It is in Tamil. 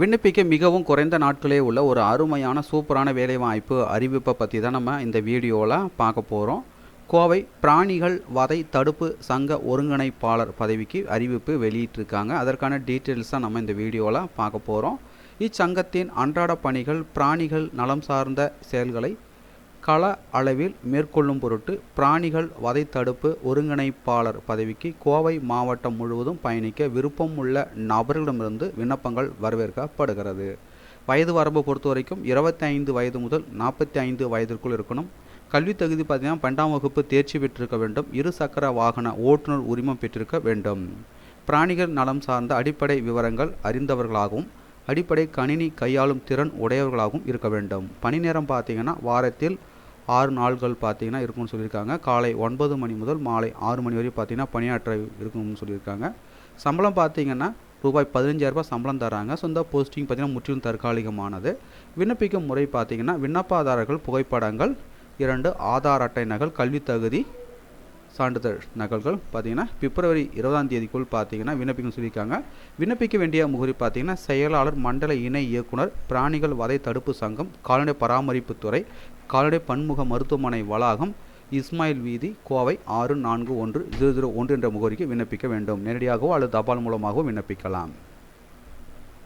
விண்ணப்பிக்க மிகவும் குறைந்த நாட்களே உள்ள ஒரு அருமையான சூப்பரான வேலைவாய்ப்பு அறிவிப்பை பற்றி தான் நம்ம இந்த வீடியோவில் பார்க்க போகிறோம் கோவை பிராணிகள் வதை தடுப்பு சங்க ஒருங்கிணைப்பாளர் பதவிக்கு அறிவிப்பு வெளியிட்டிருக்காங்க. அதற்கான டீட்டெயில்ஸ் தான் நம்ம இந்த வீடியோவில் பார்க்க போகிறோம் இச்சங்கத்தின் அன்றாட பணிகள் பிராணிகள் நலம் சார்ந்த செயல்களை கள அளவில் மேற்கொள்ளும் பொருட்டு பிராணிகள் வதை தடுப்பு ஒருங்கிணைப்பாளர் பதவிக்கு கோவை மாவட்டம் முழுவதும் பயணிக்க விருப்பம் உள்ள நபர்களிடமிருந்து விண்ணப்பங்கள் வரவேற்கப்படுகிறது. வயது வரம்பு பொறுத்த வரைக்கும் இருபத்தி ஐந்து வயது முதல் நாற்பத்தி ஐந்து வயதிற்குள் இருக்கணும். கல்வி தகுதி பார்த்தீங்கன்னா பன்னெண்டாம் வகுப்பு தேர்ச்சி பெற்றிருக்க வேண்டும். இரு சக்கர வாகன ஓட்டுநர் உரிமம் பெற்றிருக்க வேண்டும். பிராணிகள் நலம் சார்ந்த அடிப்படை விவரங்கள் அறிந்தவர்களாகவும் அடிப்படை கணினி கையாளும் திறன் உடையவர்களாகவும் இருக்க வேண்டும். பணி நேரம் பார்த்தீங்கன்னா வாரத்தில் ஆறு நாள்கள் பார்த்தீங்கன்னா இருக்கும்னு சொல்லியிருக்காங்க. காலை ஒன்பது மணி முதல் மாலை ஆறு மணி வரை பார்த்தீங்கன்னா பணியாற்ற இருக்கும்னு சொல்லியிருக்காங்க. சம்பளம் பார்த்தீங்கன்னா ரூபாய் பதினஞ்சாயிரரூபா சம்பளம் தராங்க. ஸோ இந்த போஸ்டிங் பார்த்தீங்கன்னா முற்றிலும் தற்காலிகமானது. விண்ணப்பிக்கும் முறை பார்த்திங்கன்னா விண்ணப்பதாரர்கள் புகைப்படங்கள் இரண்டு ஆதார் அட்டை நகல் கல்வி தகுதி சான்றிதழ் நகல்கள் பார்த்திங்கன்னா பிப்ரவரி இருபதாம் தேதிக்குள் பார்த்தீங்கன்னா விண்ணப்பிக்கும் சொல்லியிருக்காங்க. விண்ணப்பிக்க வேண்டிய முகரி பார்த்தீங்கன்னா செயலாளர் மண்டல இணை இயக்குனர் பிராணிகள் வதை தடுப்பு சங்கம் கால்நடை பராமரிப்புத்துறை கால்நடை பன்முக மருத்துவமனை வளாகம் இஸ்மாயில் வீதி கோவை ஆறு நான்கு ஒன்று ஜீரோ ஜீரோ ஒன்று என்ற முகவரிக்கு விண்ணப்பிக்க வேண்டும். நேரடியாகவோ அல்லது தபால் மூலமாகவோ விண்ணப்பிக்கலாம்.